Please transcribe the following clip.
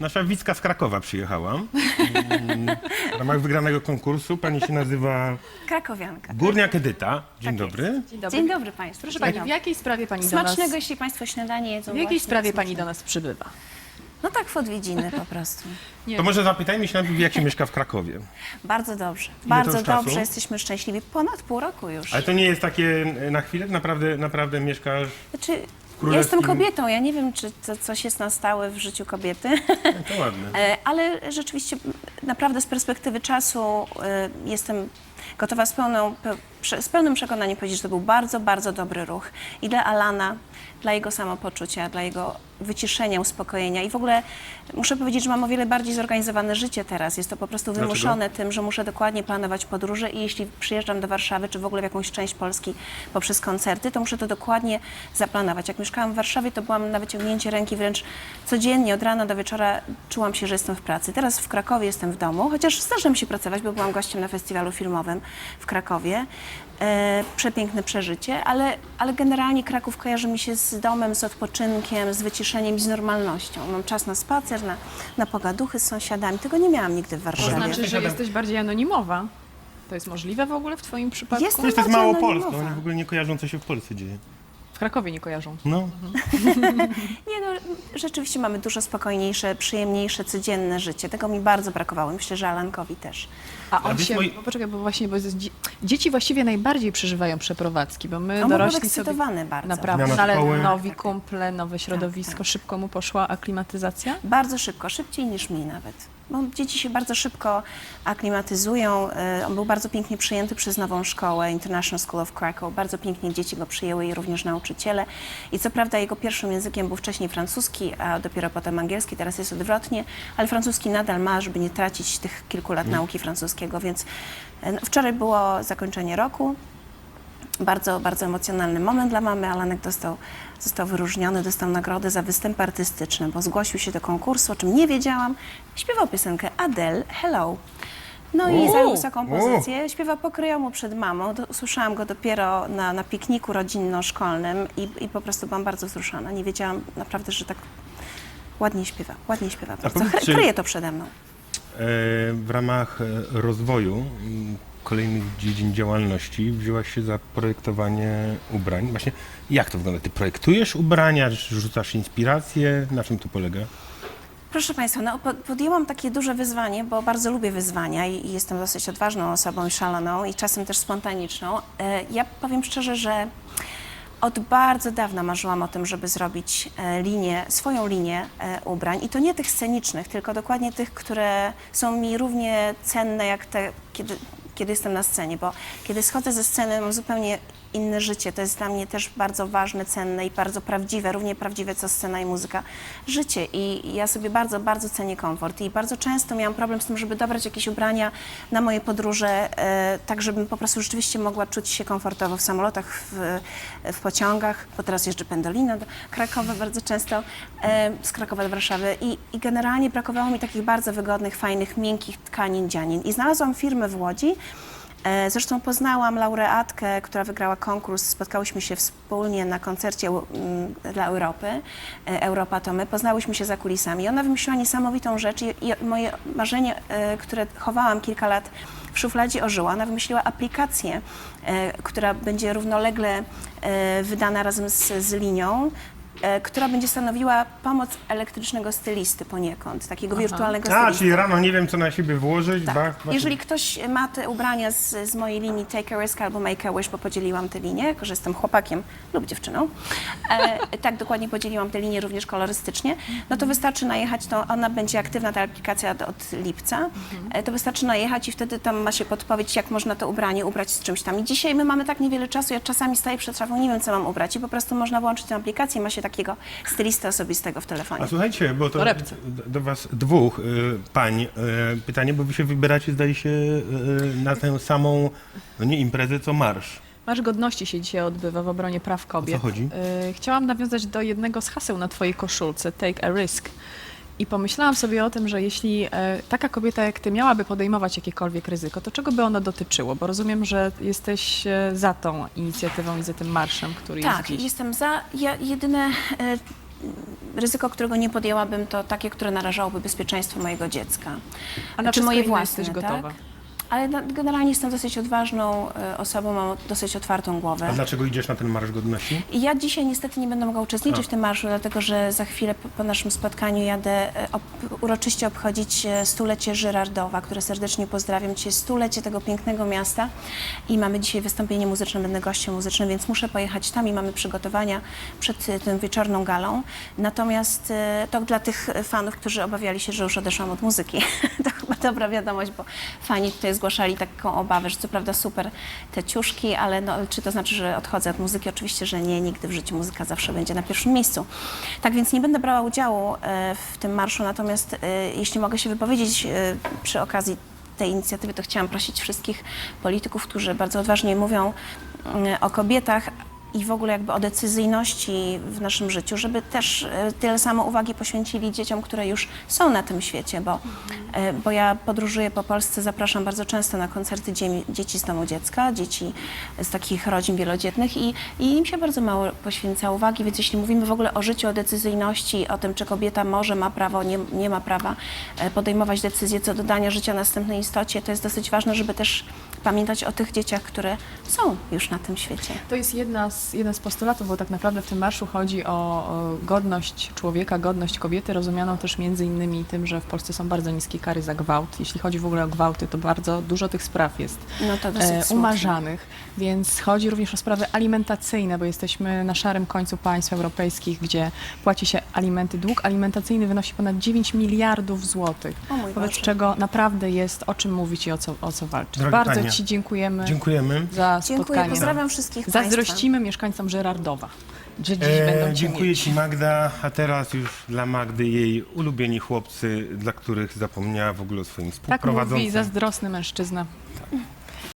Nasza Wicka z Krakowa przyjechała. Mm, W ramach wygranego konkursu pani się nazywa Krakowianka. Górniak Edyta. Dzień Tak dobry. Dzień dobry. Dzień dobry Państwu. Proszę Pani, w jakiej sprawie Pani do nas... Smacznego, jeśli Państwo śniadanie jedzą. W jakiej właśnie, sprawie Pani smacznego. do nas przybywa? No tak, w odwiedziny po prostu. Nie To może zapytajmy się najpierw, jak się mieszka w Krakowie. Bardzo dobrze. to Bardzo już czasu? dobrze, jesteśmy szczęśliwi. Ponad pół roku już. Ale to nie jest takie na chwilę? Naprawdę, naprawdę mieszkasz... Znaczy, ja Królewskim- jestem kobietą, ja nie wiem, czy to coś jest na stałe w życiu kobiety, No to ładne. E, ale rzeczywiście naprawdę z perspektywy czasu e, jestem gotowa z, pełną, z pełnym przekonaniem powiedzieć, że to był bardzo, bardzo dobry ruch i dla Alana, dla jego samopoczucia, dla jego wyciszenia, uspokojenia i w ogóle muszę powiedzieć, że mam o wiele bardziej zorganizowane życie teraz. Jest to po prostu Dlaczego? wymuszone tym, że muszę dokładnie planować podróże i jeśli przyjeżdżam do Warszawy, czy w ogóle w jakąś część Polski poprzez koncerty, to muszę to dokładnie zaplanować. Jak mieszkałam w Warszawie, to byłam na wyciągnięcie ręki wręcz codziennie, od rana do wieczora czułam się, że jestem w pracy. Teraz w Krakowie jestem w domu, chociaż zdarza mi się pracować, bo byłam gościem na festiwalu filmowym w Krakowie. E, przepiękne przeżycie, ale, ale generalnie Kraków kojarzy mi się z domem, z odpoczynkiem, z wyciszeniem i z normalnością. Mam czas na spacer, na, na pogaduchy z sąsiadami. Tego nie miałam nigdy w To Warszawie. znaczy, jesteś że jesteś bardziej anonimowa. To jest możliwe w ogóle w Twoim przypadku? Jestem. To jest, to mało Polską. anonimowa. Oni w ogóle nie kojarzą, co się w Polsce dzieje. W Krakowie nie kojarzą. No. Nie no, rzeczywiście mamy dużo spokojniejsze, przyjemniejsze, codzienne życie. Tego mi bardzo brakowało. Myślę, że Alankowi też. A on się... moi- Bo poczekaj, bo właśnie, bo jest... dzieci właściwie najbardziej przeżywają przeprowadzki, bo my On był dorośli sobie... podekscytowany bardzo. Naprawdę, Zmiana no, ale szkoły. nowi kumple, nowe środowisko, Tak, tak. szybko mu poszła aklimatyzacja? Bardzo szybko, szybciej niż mi nawet. Bo dzieci się bardzo szybko aklimatyzują. E, On był bardzo pięknie przyjęty przez nową szkołę International School of Krakow. Bardzo pięknie dzieci go przyjęły i również nauczyciele. I co prawda jego pierwszym językiem był wcześniej francuski, a dopiero potem angielski, teraz jest odwrotnie, ale francuski nadal ma, żeby nie tracić tych kilku lat nauki francuskiego, więc e, no, wczoraj było zakończenie roku. Bardzo, bardzo emocjonalny moment dla mamy. Alanek dostał, został wyróżniony, dostał nagrodę za występ artystyczny, bo zgłosił się do konkursu, o czym nie wiedziałam. Śpiewał piosenkę Adele, Hello. No i zajął wysoką pozycję. Śpiewa pokryjomu przed mamą. Do, usłyszałam go dopiero na, na pikniku rodzinno-szkolnym i, i po prostu byłam bardzo wzruszona. Nie wiedziałam naprawdę, że tak ładnie śpiewa. Ładnie śpiewa. Bardzo. powiedz, Chry- czy- Kryje to przede mną. E, w ramach e, rozwoju kolejnych dziedzin działalności wzięłaś się za projektowanie ubrań. Właśnie jak to wygląda? Ty projektujesz ubrania, rzucasz inspiracje? Na czym to polega? Proszę Państwa, no, po- podjęłam takie duże wyzwanie, bo bardzo lubię wyzwania i, i jestem dosyć odważną osobą i szaloną i czasem też spontaniczną. E, ja powiem szczerze, że od bardzo dawna marzyłam o tym, żeby zrobić e, linię, swoją linię e, ubrań i to nie tych scenicznych, tylko dokładnie tych, które są mi równie cenne jak te, kiedy, kiedy jestem na scenie, bo kiedy schodzę ze sceny mam zupełnie inne życie. To jest dla mnie też bardzo ważne, cenne i bardzo prawdziwe, równie prawdziwe co scena i muzyka, życie. I ja sobie bardzo, bardzo cenię komfort i bardzo często miałam problem z tym, żeby dobrać jakieś ubrania na moje podróże, e, tak żebym po prostu rzeczywiście mogła czuć się komfortowo w samolotach, w, w pociągach, bo teraz jeżdżę pendolino do Krakowa bardzo często, e, z Krakowa do Warszawy i, i generalnie brakowało mi takich bardzo wygodnych, fajnych, miękkich tkanin, dzianin. I znalazłam firmę w Łodzi, Zresztą poznałam laureatkę, która wygrała konkurs. Spotkałyśmy się wspólnie na koncercie mm, dla Europy, e, Europa to my. Poznałyśmy się za kulisami. Ona wymyśliła niesamowitą rzecz i, moje marzenie, e, które chowałam kilka lat w szufladzie, ożyło. Ona wymyśliła aplikację, e, która będzie równolegle e, wydana razem z, z linią, e, która będzie stanowiła pomoc elektrycznego stylisty poniekąd, takiego wirtualnego A, stylisty. czyli rano nie wiem, co na siebie włożyć. Tak. bach, bach. Jeżeli ktoś ma te ubrania z, z mojej linii Take a Risk albo Make a Wish, bo podzieliłam te linie, jako że jestem chłopakiem lub dziewczyną, e, tak dokładnie podzieliłam te linie również kolorystycznie, no to wystarczy najechać, to ona będzie aktywna, ta aplikacja od, lipca, e, to wystarczy najechać i wtedy tam ma się podpowiedź, jak można to ubranie ubrać z czymś tam. I dzisiaj my mamy tak niewiele czasu, ja czasami staję przed szafą, nie wiem, co mam ubrać i po prostu można włączyć tę aplikację i ma się takiego stylista osobistego w telefonie. A słuchajcie, bo to Torebce. do, was dwóch y, pań y, pytanie, bo wy się wybieracie, zdaje się, y, na tę samą, no nie imprezę, co marsz. Marsz Godności się dzisiaj odbywa w obronie praw kobiet. chodzi? Y, Chciałam nawiązać do jednego z haseł na Twojej koszulce, Take a Risk. I pomyślałam sobie o tym, że jeśli e, taka kobieta jak Ty miałaby podejmować jakiekolwiek ryzyko, to czego by ono dotyczyło? Bo rozumiem, że jesteś e, za tą inicjatywą i za tym marszem, który Tak, jest dziś. jestem za. Ja jedyne e, ryzyko, którego nie podjęłabym, to takie, które narażałoby bezpieczeństwo mojego dziecka. A na Czy wszystko moje własne, jesteś gotowa? tak? Ale na, generalnie jestem dosyć odważną e, osobą, mam dosyć otwartą głowę. A dlaczego idziesz na ten Marsz Godności? I Ja dzisiaj niestety nie będę mogła uczestniczyć w tym marszu, dlatego że za chwilę po, po naszym spotkaniu jadę e, ob, uroczyście obchodzić e, stulecie Żyrardowa, które serdecznie pozdrawiam. Dzisiaj stulecie tego pięknego miasta i mamy dzisiaj wystąpienie muzyczne, będę gościem muzycznym, więc muszę pojechać tam i mamy przygotowania przed e, tą wieczorną galą. Natomiast e, to dla tych fanów, którzy obawiali się, że już odeszłam od muzyki, to chyba dobra wiadomość, bo fani tutaj zgłaszali taką obawę, że co prawda super te ciuszki, ale no, czy to znaczy, że odchodzę od muzyki? Oczywiście, że nie. Nigdy w życiu muzyka zawsze będzie na pierwszym miejscu. Tak więc nie będę brała udziału e, w tym marszu, natomiast e, jeśli mogę się wypowiedzieć e, przy okazji tej inicjatywy, to chciałam prosić wszystkich polityków, którzy bardzo odważnie mówią mm, o kobietach, i w ogóle jakby o decyzyjności w naszym życiu, żeby też e, tyle samo uwagi poświęcili dzieciom, które już są na tym świecie, bo, e, bo ja podróżuję po Polsce, zapraszam bardzo często na koncerty dzie- dzieci z domu dziecka, dzieci z takich rodzin wielodzietnych i, i im się bardzo mało poświęca uwagi, więc jeśli mówimy w ogóle o życiu, o decyzyjności, o tym, czy kobieta może, ma prawo, nie, nie ma prawa e, podejmować decyzje co do dania życia następnej istocie, to jest dosyć ważne, żeby też pamiętać o tych dzieciach, które są już na tym świecie. To jest jedna z, jeden z postulatów, bo tak naprawdę w tym marszu chodzi o, o godność człowieka, godność kobiety, rozumianą też między innymi tym, że w Polsce są bardzo niskie kary za gwałt. Jeśli chodzi w ogóle o gwałty, to bardzo dużo tych spraw jest No e, smutne. umarzanych, więc chodzi również o sprawy alimentacyjne, bo jesteśmy na szarym końcu państw europejskich, gdzie płaci się alimenty. Dług alimentacyjny wynosi ponad 9 miliardów złotych, wobec Boże. czego naprawdę jest o czym mówić i o co, o co walczyć. Drogie bardzo Ci dziękujemy Dziękujemy. za Dziękuję, spotkanie. pozdrawiam wszystkich Państwa. Mieszkańcom Żerardowa, że dziś będą E, cię dziękuję mieć. Ci Magda, a teraz już dla Magdy jej ulubieni chłopcy, dla których zapomniała w ogóle o swoim Tak współprowadzącym. mówi zazdrosny mężczyzna.